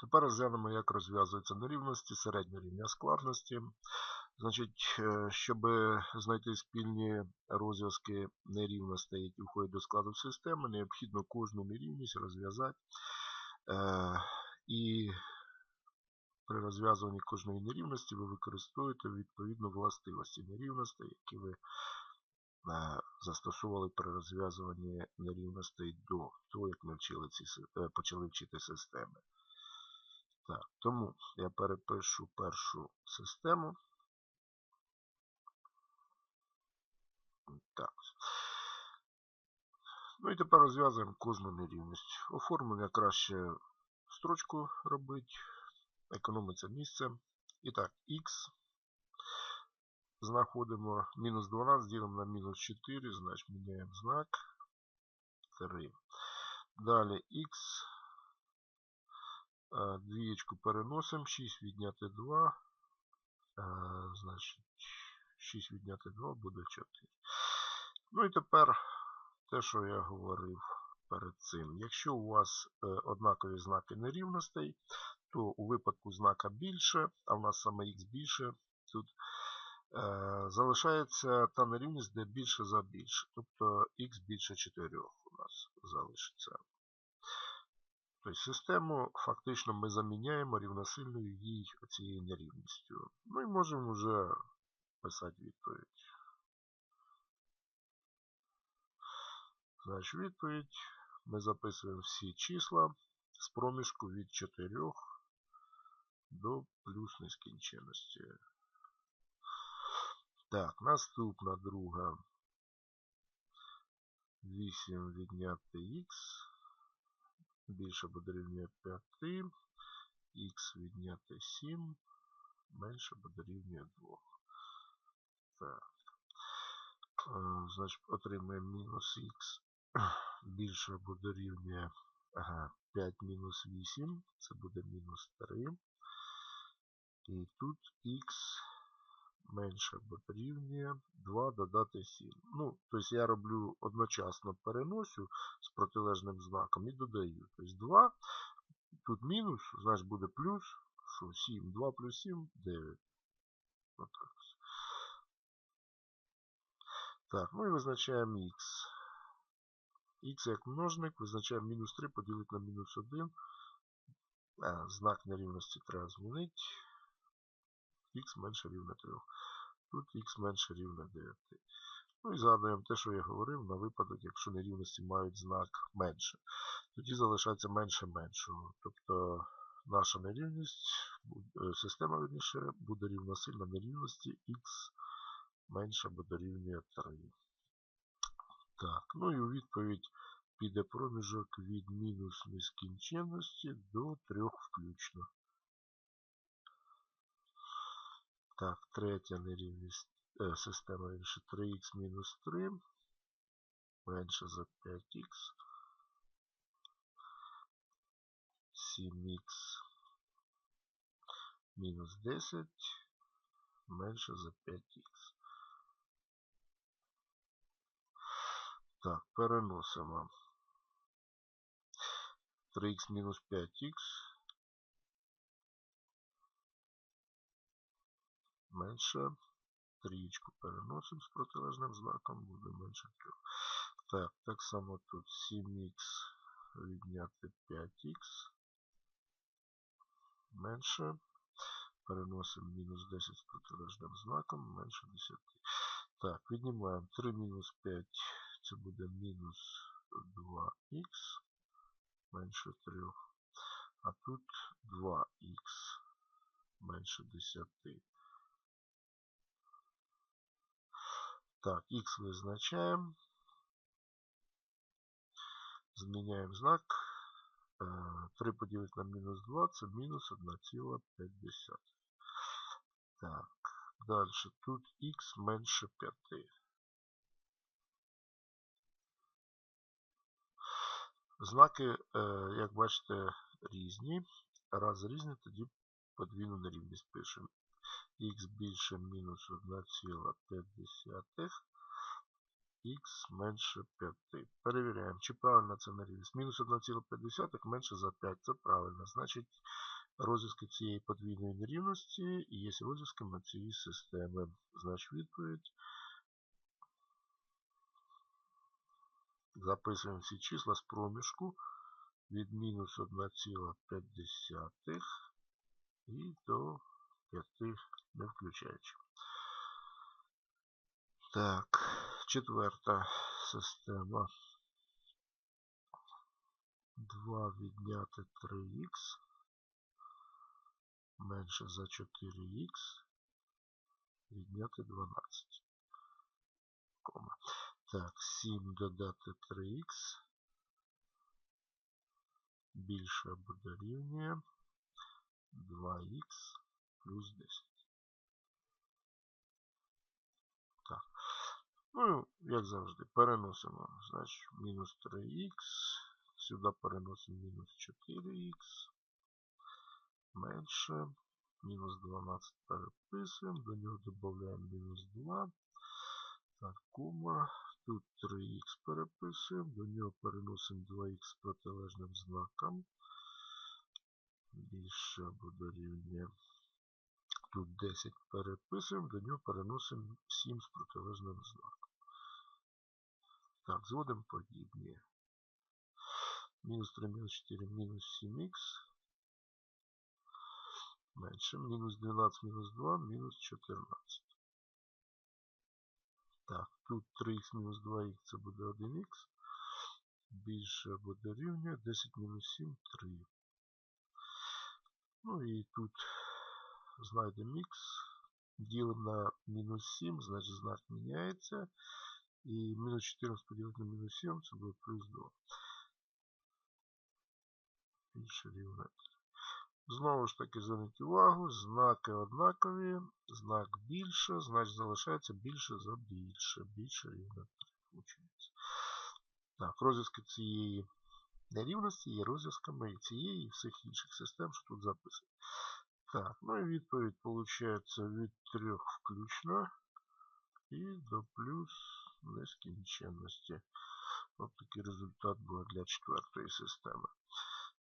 Тепер розглянемо, як розв'язуються нерівності середнього рівня складності. Значить, е, щоб знайти спільні розв'язки нерівностей, які входять до складу системи, необхідно кожну нерівність розв'язати. Е, І при розв'язуванні кожної нерівності ви використовуєте відповідно властивості нерівностей, які ви е, застосовували при розв'язуванні нерівностей до того, як ми вчили ці, почали вчити системи. Так, тому я перепишу першу систему. Так. Ну і тепер розв'язуємо кожну нерівність. Оформлення краще строчку робити, економиться місце. І так, х знаходимо мінус 12, ділимо на мінус 4, значить міняємо знак 3. Далі е, двієчку переносимо, 6 відняти 2, е, значить 6 відняти 2 буде 4. Ну і тепер те, що я говорив перед цим. Якщо у вас е, однакові знаки нерівностей, то у випадку знака більше, а в нас саме х більше, тут е, залишається та нерівність, де більше за більше. Тобто х більше 4 у нас залишиться. Тобто систему фактично ми заміняємо рівносильною їй цією нерівністю. Ну і можемо вже писати відповідь. Значить, відповідь. Ми записуємо всі числа з проміжку від 4 до плюс нескінченності. Так, наступна друга. 8 відняти х. Більше буде рівня 5. Х відняти 7. Менше буде рівня 2. Так. Значить, отримаємо мінус х. Більше буде рівня ага, 5 мінус 8. Це буде мінус 3. І тут х менше рівня 2 додати 7. Ну, тобто я роблю одночасно переносю з протилежним знаком і додаю. Тобто 2, тут мінус, значить буде плюс, що 7, 2 плюс 7, 9. Отак. Так, ну і визначаємо х. х як множник, визначаємо мінус 3 поділити на мінус 1. А, знак нерівності треба змінити. Х менше рівне 3. Тут х менше рівне 9. Ну і згадуємо те, що я говорив, на випадок, якщо нерівності мають знак менше. Тоді залишається менше меншого. Тобто наша нерівність, е, система верніше, буде рівносильна нерівності х менше або дорівнює 3. Так, ну і у відповідь піде проміжок від мінус нескінченності до 3 включно. Так, третя нерівність е, система інше 3х мінус 3 менше за 5х. 7х мінус 10 менше за 5х. Так, переносимо. 3х мінус 5х менше. Трієчку переносимо з протилежним знаком, буде менше 3. Так, так само тут 7х відняти 5х менше. Переносимо мінус 10 з протилежним знаком, менше 10. Так, віднімаємо 3 мінус 5, це буде мінус 2х менше 3. А тут 2х менше 10. Так, х визначаємо. Зміняємо знак. Е, 3 поділити на мінус 2 це мінус 1,5. Так, далі тут х менше 5. Знаки, е, як бачите, різні. Раз різні, тоді подвійну нерівність пишемо. Х більше мінус 1,5. х менше 5. Перевіряємо, чи правильно це нерівність. Мінус 1,5 менше за 5. Це правильно. Значить, розв'язки цієї подвійної нерівності є розв'язками цієї системи. Значить, відповідь. Записуємо всі числа з проміжку від мінус 1,5 і до 5 не включаючи. Так, четверта система. 2 відняти 3х менше за 4х відняти 12. Кома. Так, 7 додати 3х більше або дорівнює 2х плюс 10. Так. Ну, як завжди, переносимо. Значить, мінус 3х. Сюди переносимо мінус 4х. Менше. Мінус 12 переписуємо. До нього додаємо мінус 2. Так, кома. Тут 3х переписуємо. До нього переносимо 2х з протилежним знаком. Більше буде рівня. Тут 10 переписуємо, до нього переносимо 7 з протилежним знаком. Так, зводимо подібні. Мінус 3, мінус 4, мінус 7х. Менше. Мінус 12, мінус 2, мінус 14. Так, тут 3х мінус 2х це буде 1х. Більше буде рівня 10 мінус 7 3. Ну і тут знайдемо х. Ділимо на мінус 7, значить знак міняється. І мінус 14 поділити на мінус 7, це буде плюс 2. Більше рівня. Знову ж таки, зверніть увагу, знаки однакові, знак більше, значить залишається більше за більше. Більше рівня 3. Так, розв'язки цієї нерівності є розв'язками цієї і всіх інших систем, що тут записані. Так, ну і відповідь виходить від 3 включно і до плюс нескінченності. Ось такий результат буде для четвертої системи.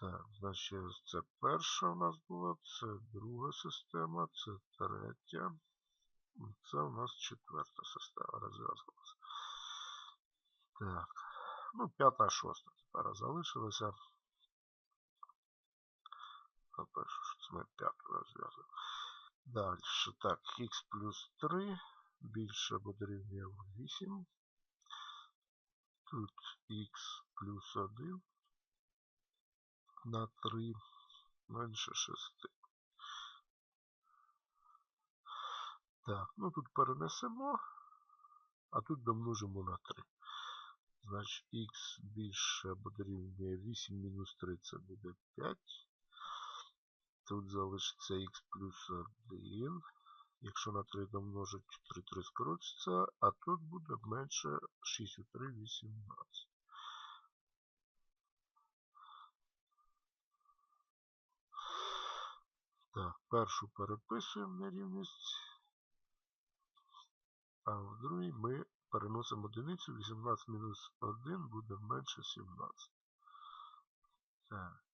Так, значить, це перша у нас була, це друга система, це третя. Це у нас четверта система розв'язувалася. Так, ну, п'ята, шоста тепер залишилася. Перше, що це. Далі, так, х плюс 3 більше буде рівня 8. Тут х плюс 1 на 3 менше 6. Так, ну тут перенесемо, а тут домножимо на 3. Значить, х більше буде рівня 8 мінус 3 це буде 5. Тут залишиться х плюс 1. Якщо на 3 домножить, 3 3 скоротиться, а тут буде менше 6 у 3 18. Так, першу переписуємо нерівність, а в другій ми переносимо одиницю, 18 мінус 1 буде менше 17. Так.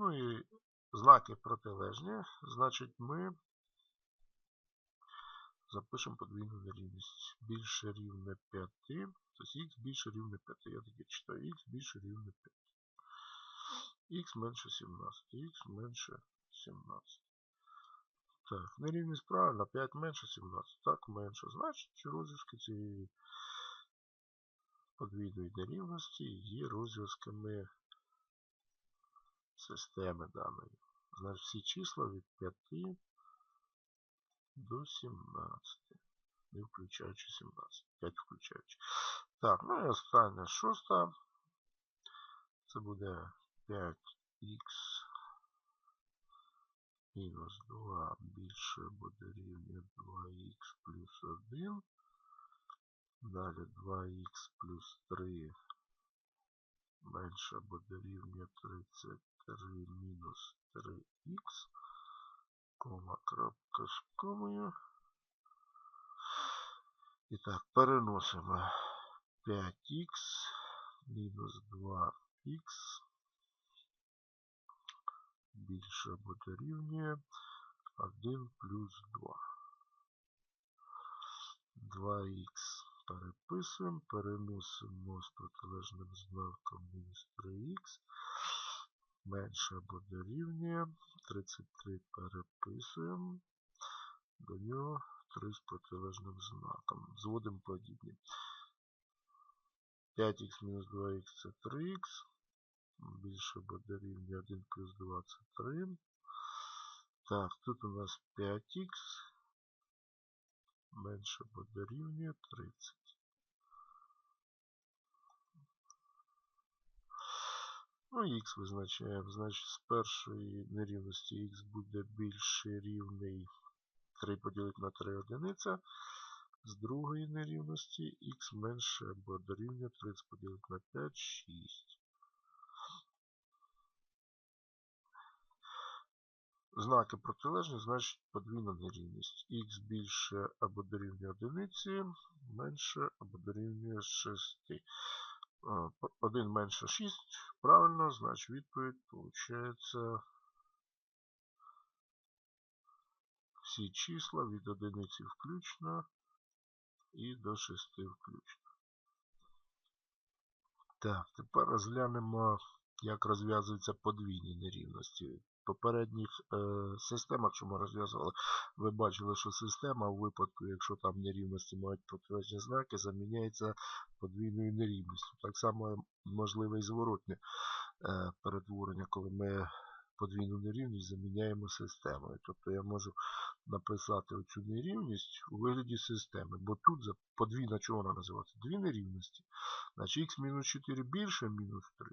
Ну і знаки протилежні, значить ми запишемо подвійну нерівність. Більше рівне 5, тобто х більше рівне 5. Я таки читаю х більше рівне 5. Х менше 17, х менше 17. Так, нерівність правильно, 5 менше 17. Так, менше. Значить, розв'язки цієї подвійної нерівності є розв'язками системи даної. Значить, всі числа від 5 до 17. Не включаючи 17. 5 включаючи. Так, ну і остання шоста. Це буде 5х мінус 2 більше буде рівня 2х плюс 1. Далі 2х плюс 3 менше буде рівня 33 мінус 3х, кома крапка з комою. І так, переносимо 5х мінус 2х більше або дорівнює 1 плюс 2. 2х переписуємо, переносимо з протилежним знаком мінус 3х. Менше або дорівнює. 33 переписуємо. До нього 3 з протилежним знаком. Зводимо подібні. 5х мінус 2х це 3х. Більше або дорівнює 1 плюс 2 це 3. Так, тут у нас 5х менше або дорівнює 30. Ну, х визначаємо. Значить, з першої нерівності х буде більше рівний 3 поділити на 3 одиниця. З другої нерівності х менше або дорівнює 30 поділити на 5, 6. Знаки протилежні, значить подвійна нерівність. х більше або дорівнює одиниці, менше або дорівнює 6. 1 менше 6. Правильно, значить відповідь виходить всі числа від одиниці включно і до 6 включно. Так, тепер розглянемо, як розв'язуються подвійні нерівності попередніх е, системах, що ми розв'язували, ви бачили, що система у випадку, якщо там нерівності мають протилежні знаки, заміняється подвійною нерівністю. Так само можливе і зворотне е, перетворення, коли ми подвійну нерівність заміняємо системою. Тобто я можу написати оцю нерівність у вигляді системи, бо тут подвійна чого вона називається? Дві нерівності. Значить х-4 більше мінус 3.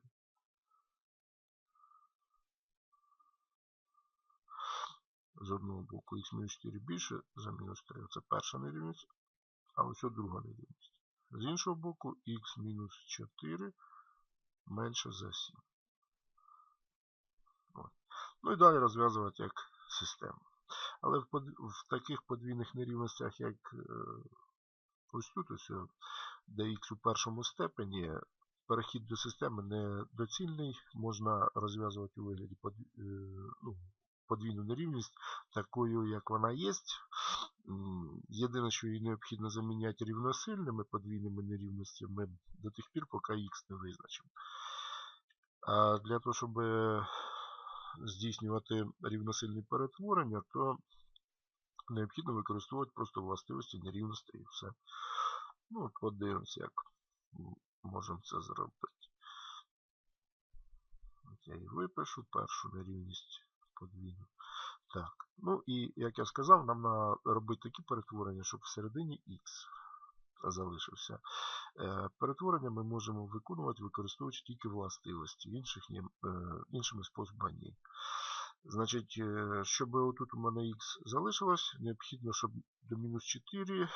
З одного боку х-4 більше за мінус 3. Це перша нерівність, а ось друга нерівність. З іншого боку, х-4 менше за 7. От. Ну і далі розв'язувати як систему. Але в, под... в таких подвійних нерівностях, як е... ось тут, ось, де х у першому степені, перехід до системи недоцільний, можна розв'язувати у вигляді под... е... ну, подвійну нерівність такою, як вона є. Єдине, що її необхідно заміняти рівносильними подвійними нерівностями до тих пір, поки х не визначимо. А для того, щоб здійснювати рівносильні перетворення, то необхідно використовувати просто властивості нерівності і все. Ну, подивимося, як можемо це зробити. Я і випишу першу нерівність подвійну. Так. Ну і, як я сказав, нам треба робити такі перетворення, щоб всередині Х залишився. Е, перетворення ми можемо виконувати, використовуючи тільки властивості, інших, е, іншими способами ні. Значить, е, щоб отут у мене х залишилось, необхідно, щоб до мінус 4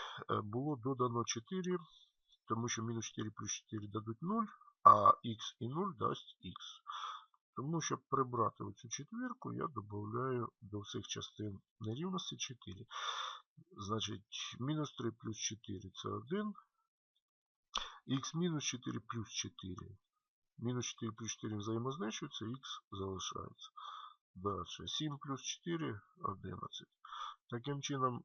було додано 4, тому що мінус 4 плюс 4 дадуть 0, а х і 0 дасть х. Тому, щоб прибрати оцю четвірку, я додаю до всіх частин нерівності 4. Значить, мінус 3 плюс 4 це 1. Х мінус 4 плюс 4. Мінус 4 плюс 4 взаємознищується, х залишається. Далі. 7 плюс 4 11. Таким чином, е,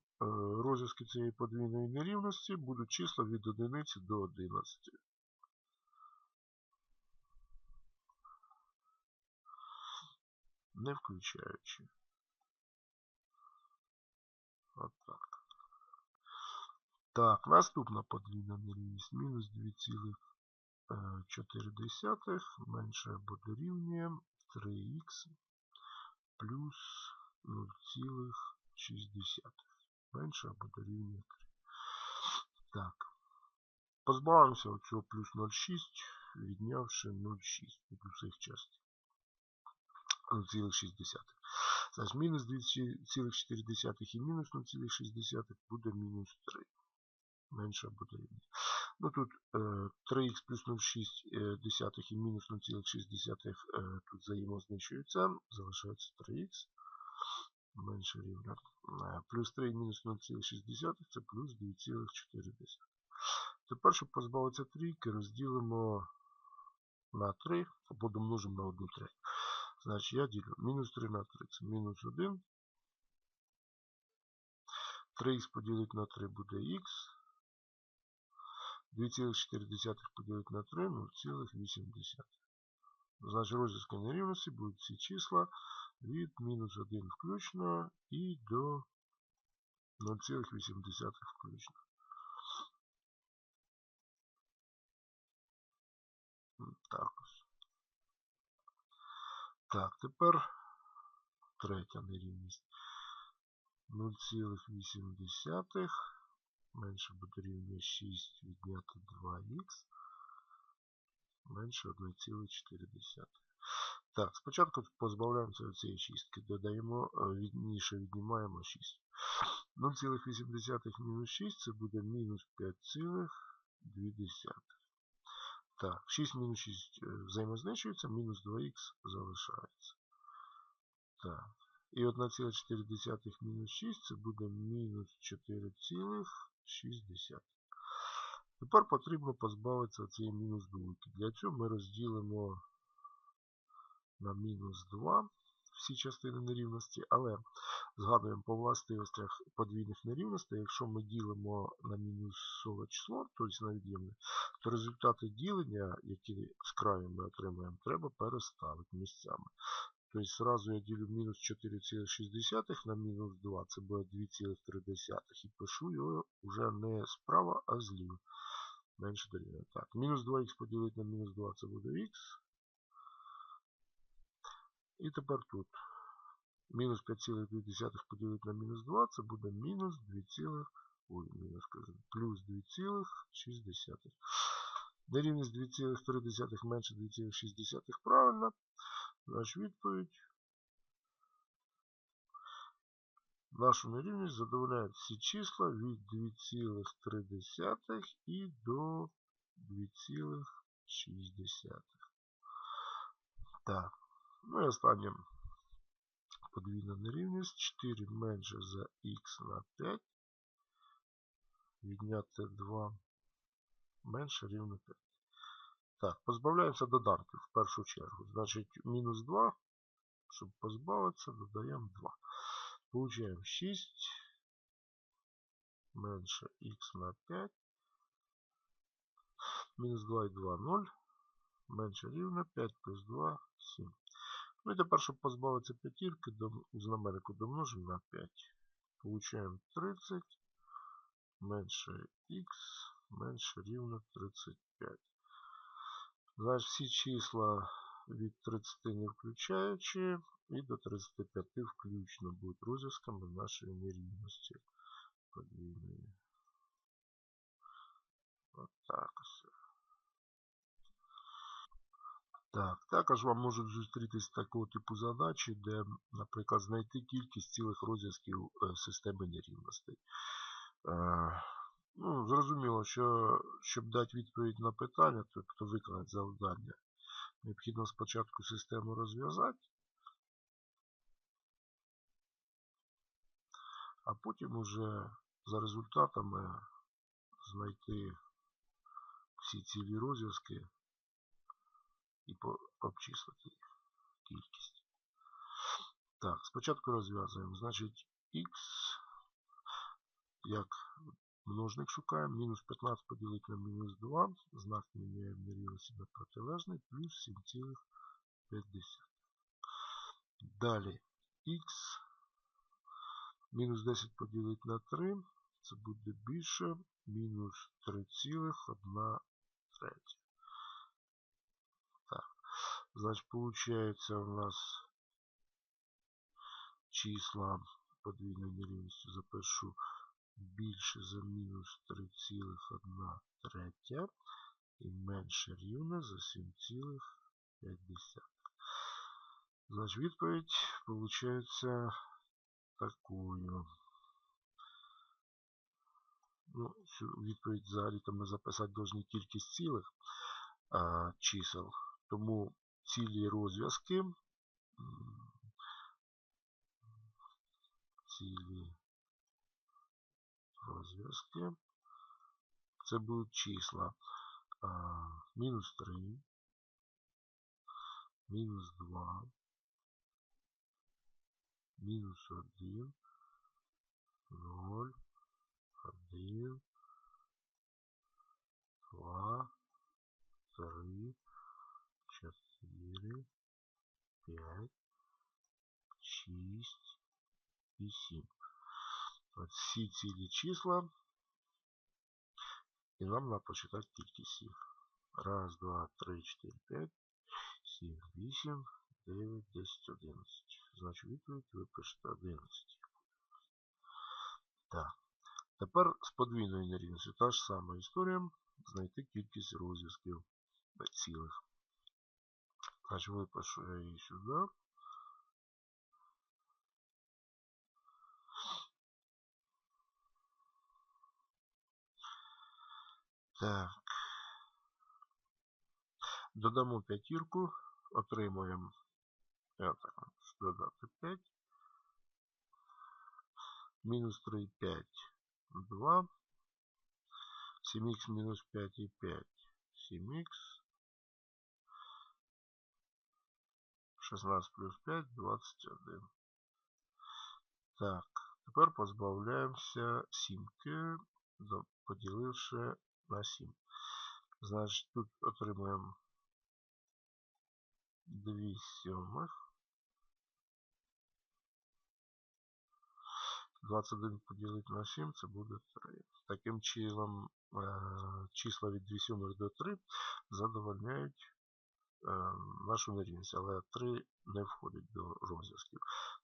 розв'язки цієї подвійної нерівності будуть числа від 1 до 11. Не включаючи. От так. Так, наступна подвійна нерівність. Мінус 2,4 менше або дорівнює 3х плюс 0,6. Менше або дорівнює 3. Так. Позбавимося оцього плюс 0,6, віднявши 0,6 від усіх частин. 0,6. Значить, мінус 2,4 і мінус 0,6 буде мінус 3. Менше або дорівнює. Ну тут е, 3х плюс 0,6 і мінус 0,6 е, тут взаємознищуються. Залишається 3х. менше рівня. е, Плюс 3 і мінус 0,6 це плюс 2,4. Тепер, щоб позбавитися трійки, розділимо на 3 або домножимо на 1 третю. Значить, я ділю мінус 3 на 3 це мінус 1. 3х поділити на 3 буде х. 2,4 поділити на 3 0,8. Значить, розв'язки нерівності будуть ці числа від мінус 1 включно і до 0,8 включно. Так. Так, тепер третя нерівність. 0,8 менше буде рівня 6 відняти 2х менше 1,4. Так, спочатку позбавляємося цієї чистки, додаємо, е, відніше віднімаємо 6. 0,8 мінус 6 це буде мінус 5,2. Так, 6 мінус 6 взаємозначується, взаємознищується, мінус 2х залишається. Так. І 1,4 мінус 6 це буде мінус 4,6. Тепер потрібно позбавитися цієї мінус двойки. Для цього ми розділимо на мінус 2 всі частини нерівності, але згадуємо по властивостях подвійних нерівностей, якщо ми ділимо на мінусове число, тобто на від'ємне, то результати ділення, які з краю ми отримаємо, треба переставити місцями. Тобто зразу я ділю мінус 4,6 на мінус 2, це буде 2,3. І пишу його вже не справа, а зліва. Менше дорівнює. Так, мінус 2х поділити на мінус 2 це буде х. І тепер тут. Мінус 5,2 поділити на мінус 2 це буде мінус 2, ой, мінус кажу, плюс 2,6. Нерівність 2,3 менше 2,6 правильно. Значить відповідь. Нашу нерівність задовольняють всі числа від 2,3 і до 2,6. Так. Ну і останнє подвійна нерівність. 4 менше за х на 5. Відняти 2 менше рівно 5. Так, позбавляємося доданків в першу чергу. Значить, мінус 2. Щоб позбавитися, додаємо 2. Получаємо 6 менше х на 5. Мінус 2 і 2 0. Менше рівно 5 плюс 2 7. Ну і тепер, щоб позбавитися п'ятірки, знаменнику домножимо на 5. Получаємо 30 менше х менше рівно 35. Значить, всі числа від 30 не включаючи і до 35 включно будуть розв'язками нашої нерівності подвійної. Отак ось. Так, також вам можуть зустрітись такого типу задачі, де, наприклад, знайти кількість цілих розв'язків е, системи нерівностей. Е, ну, Зрозуміло, що щоб дати відповідь на питання, тобто виконати завдання, необхідно спочатку систему розв'язати, а потім уже за результатами знайти всі цілі розв'язки і обчислити їх кількість. Так, спочатку розв'язуємо. Значить, х, як множник шукаємо, мінус 15 поділити на мінус 2, знак міняємо нерівності на протилежний, плюс 7,5. Далі х, мінус 10 поділити на 3, це буде більше, мінус 3,1 третя. Значит, получается у нас числа подвійної нерівності запишу більше за мінус 3,1 третя і менше рівне за 7,5. Значить, відповідь получается такою. Ну, відповідь взагалі там ми записати повинні кількість цілих а, чисел. Тому цілі розв'язки. Цілі розв'язки. Це будуть числа. Мінус 3, мінус 2, мінус 1, 0, 1, 2, 3, 4, 5, 6 і 7. От всі цілі числа. І нам треба почитати кількість їх. Раз, два, три, чотири, п'ять, сім, вісім, дев'ять, десять, одинадцять. Значить відповідь ви пишете 11. Так. Тепер з подвійною нерівністю та ж сама історія. Знайти кількість розв'язків цілих. Значить випишу я її сюди. Так. Додамо п'ятірку, отримуємо так, додати 5. Мінус 3, 5, 2. 7х мінус 5 і 5. 7х. 16 плюс 5, 21. Так, тепер позбавляємося сімки, поділивши на 7. Значить, тут отримуємо 2 сьомих. 21 поділити на 7 це буде 3. Таким чином, числа від 2 сьомих до 3 задовольняють нашу нерівність, але 3 не входить до розв'язків.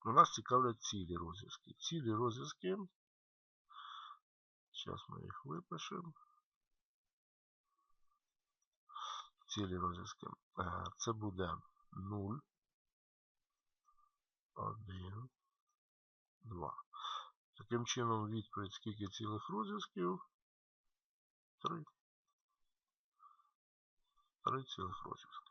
Но нас цікавлять цілі розв'язки. Цілі розв'язки, зараз ми їх випишемо. Цілі розв'язки. Це буде 0, 1, 2. Таким чином, відповідь, скільки цілих розв'язків? 3. 3 цілих розв'язки.